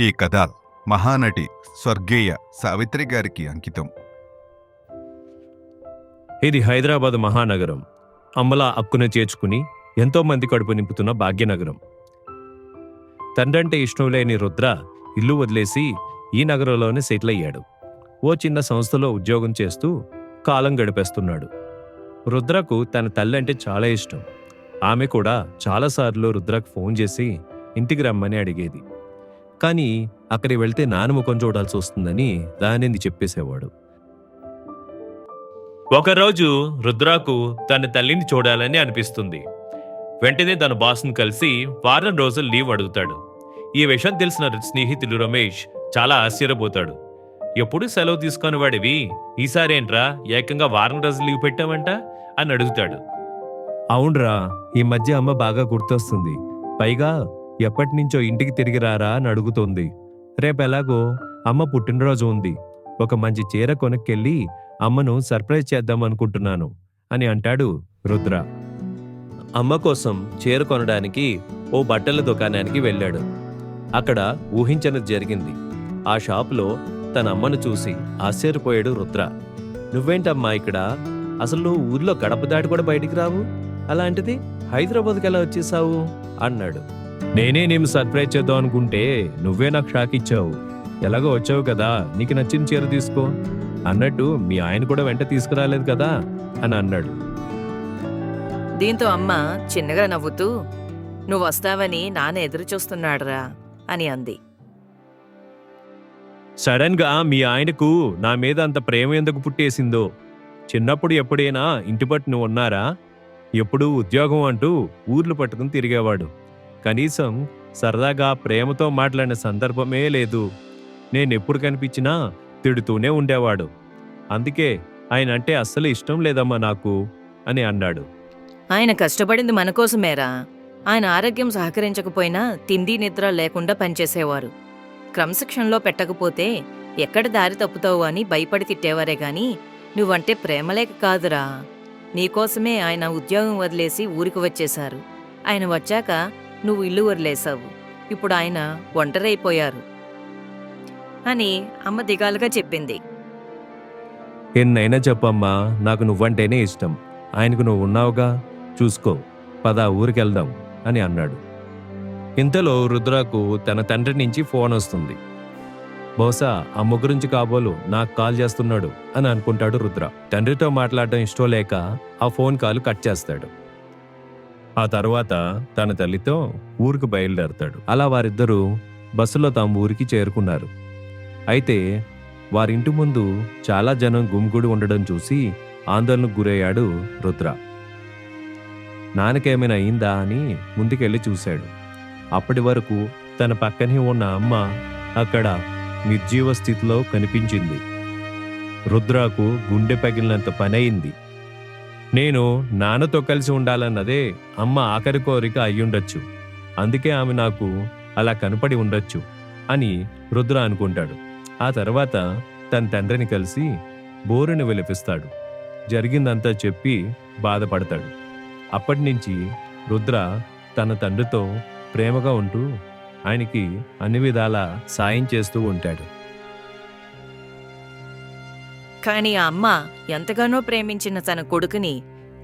ఈ కథ మహానటి స్వర్గీయ సావిత్రి గారికి అంకితం. ఇది హైదరాబాద్ మహానగరం. అమ్మల అక్కున చేర్చుకుని ఎంతోమంది కడుపు నింపుతున్న భాగ్యనగరం. తండ్రంటే ఇష్టం లేని రుద్ర ఇల్లు వదిలేసి ఈ నగరంలోనే సెటిల్ అయ్యాడు. ఓ చిన్న సంస్థలో ఉద్యోగం చేస్తూ కాలం గడిపేస్తున్నాడు. రుద్రకు తన తల్లి అంటే చాలా ఇష్టం. ఆమె కూడా చాలాసార్లు రుద్రకు ఫోన్ చేసి ఇంటికి రమ్మని అడిగేది. కానీ అక్కడికి వెళ్తే నాన్న ముఖం చూడాల్సి వస్తుందని దానిని చెప్పేసేవాడు. ఒకరోజు రుద్రాకు తన తల్లిని చూడాలని అనిపిస్తుంది. వెంటనే తన బాస్ను కలిసి వారం రోజులు లీవ్ అడుగుతాడు. ఈ విషయం తెలిసిన స్నేహితుడు రమేష్ చాలా ఆశ్చర్యపోతాడు. ఎప్పుడు సెలవు తీసుకొని వాడివి? ఈసారేంట్రా ఏకంగా వారం రోజులు లీవ్ పెట్టావంట? అని అడుగుతాడు. అవునరా ఈ మధ్య అమ్మ బాగా గుర్తొస్తుంది. పైగా ఎప్పటినుంచో ఇంటికి తిరిగి రారా అని అడుగుతోంది. రేపు ఎలాగో అమ్మ పుట్టినరోజు ఉంది. ఒక మంచి చీర కొనుక్కెళ్ళి అమ్మను సర్ప్రైజ్ చేద్దాం అనుకుంటున్నాను అని అంటాడు రుద్ర. అమ్మ కోసం చీర కొనడానికి ఓ బట్టల దుకాణానికి వెళ్ళాడు. అక్కడ ఊహించనిది జరిగింది. ఆ షాపులో తన అమ్మను చూసి ఆశ్చర్యపోయాడు రుద్ర. నువ్వేంటమ్మా ఇక్కడ? అసలు నువ్వు ఊర్లో గడప దాటి కూడా బయటికి రావు? అలాంటిది హైదరాబాద్కి ఎలా వచ్చేసావు? అన్నాడు. నేనే నేను సర్ప్రైజ్ చేద్దాం అనుకుంటే నువ్వే నాకు షాక్ ఇచ్చావు. ఎలాగో వచ్చావు కదా నీకు నచ్చిన చీర తీసుకో. అన్నట్టు మీ ఆయన కూడా వెంట తీసుకురాలేదు కదా అని అన్నాడు. దీంతో అమ్మ చిన్నగా నవ్వుతూ నువ్వు వస్తావని నాన్న ఎదురు చూస్తున్నాడురా అని అంది. సడన్గా మీ ఆయనకు నా మీద అంత ప్రేమ ఎందుకు పుట్టేసిందో? చిన్నప్పుడు ఎప్పుడైనా ఇంటి పట్టు నువ్వు ఉన్నారా? ఎప్పుడూ ఉద్యోగం అంటూ ఊర్లు పట్టుకుని తిరిగేవాడు. కనీసం సరదాగా ప్రేమతో మాట్లాడిన సందర్భమే లేదు. నేనెప్పుడు కనిపించినా తిడుతూనే ఉండేవాడు. అందుకే ఆయన అంటే అస్సలు ఇష్టం లేదమ్మా నాకు అని అన్నాడు. ఆయన కష్టపడింది మన కోసమేరా. ఆయన ఆరోగ్యం సహకరించకపోయినా తిండి నిద్ర లేకుండా పనిచేసేవారు. క్రమశిక్షణలో పెట్టకపోతే ఎక్కడ దారి తప్పుతావు అని భయపడి తిట్టేవారే గాని నువ్వంటే ప్రేమలేక కాదురా. నీకోసమే ఆయన ఉద్యోగం వదిలేసి ఊరికి వచ్చేశారు. ఆయన వచ్చాక నువ్వు ఇల్లు వదిలేశావు. ఇప్పుడు ఆయన ఒంటరైపోయారు. అని అమ్మ దిగాలుగా చెప్పింది. ఎన్నైనా చెప్పమ్మా నాకు నువ్వంటేనే ఇష్టం. ఆయనకు నువ్వు ఉన్నావుగా చూసుకో పద ఊరికెళ్దాం అని అన్నాడు. ఇంతలో రుద్రకు తన తండ్రి నుంచి ఫోన్ వస్తుంది. బహుశా ఆ గురించి కాబోలు నాకు కాల్ చేస్తున్నాడు అని అనుకుంటాడు రుద్ర. తండ్రితో మాట్లాడడం ఇష్టం లేక ఆ ఫోన్ కాల్ కట్ చేస్తాడు. ఆ తర్వాత తన తల్లితో ఊరికి బయలుదేరతాడు. అలా వారిద్దరూ బస్సులో తాము ఊరికి చేరుకున్నారు. అయితే వారింటి ముందు చాలా జనం గుమిగూడి ఉండడం చూసి ఆందోళనకు గురయ్యాడు రుద్ర. నాన్నకేమైనా అయిందా అని ముందుకెళ్ళి చూశాడు. అప్పటి వరకు తన పక్కనే ఉన్న అమ్మ అక్కడ నిర్జీవ స్థితిలో కనిపించింది. రుద్రకు గుండె పగిలినంత పనయింది. నేను నాన్నతో కలిసి ఉండాలన్నదే అమ్మ ఆఖరి కోరిక అయ్యుండొచ్చు. అందుకే ఆమె నాకు అలా కనపడి ఉండొచ్చు అని రుద్ర అనుకుంటాడు. ఆ తర్వాత తన తండ్రిని కలిసి బోరుని విలపిస్తాడు. జరిగిందంతా చెప్పి బాధపడతాడు. అప్పటి నుంచి రుద్ర తన తండ్రితో ప్రేమగా ఉంటూ ఆయనకి అన్ని విధాలా సాయం చేస్తూ ఉంటాడు. కానీ ఆ అమ్మ ఎంతగానో ప్రేమించిన తన కొడుకుని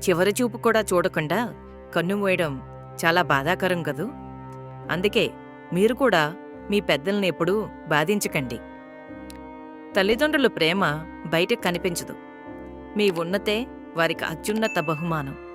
చివరి చూపు కూడా చూడకుండా కన్నుమూయడం చాలా బాధాకరం కదూ? అందుకే మీరు కూడా మీ పెద్దల్ని ఎప్పుడూ బాధించకండి. తల్లిదండ్రుల ప్రేమ బయటకు కనిపించదు. మీ ఉన్నతే వారికి అత్యున్నత బహుమానం.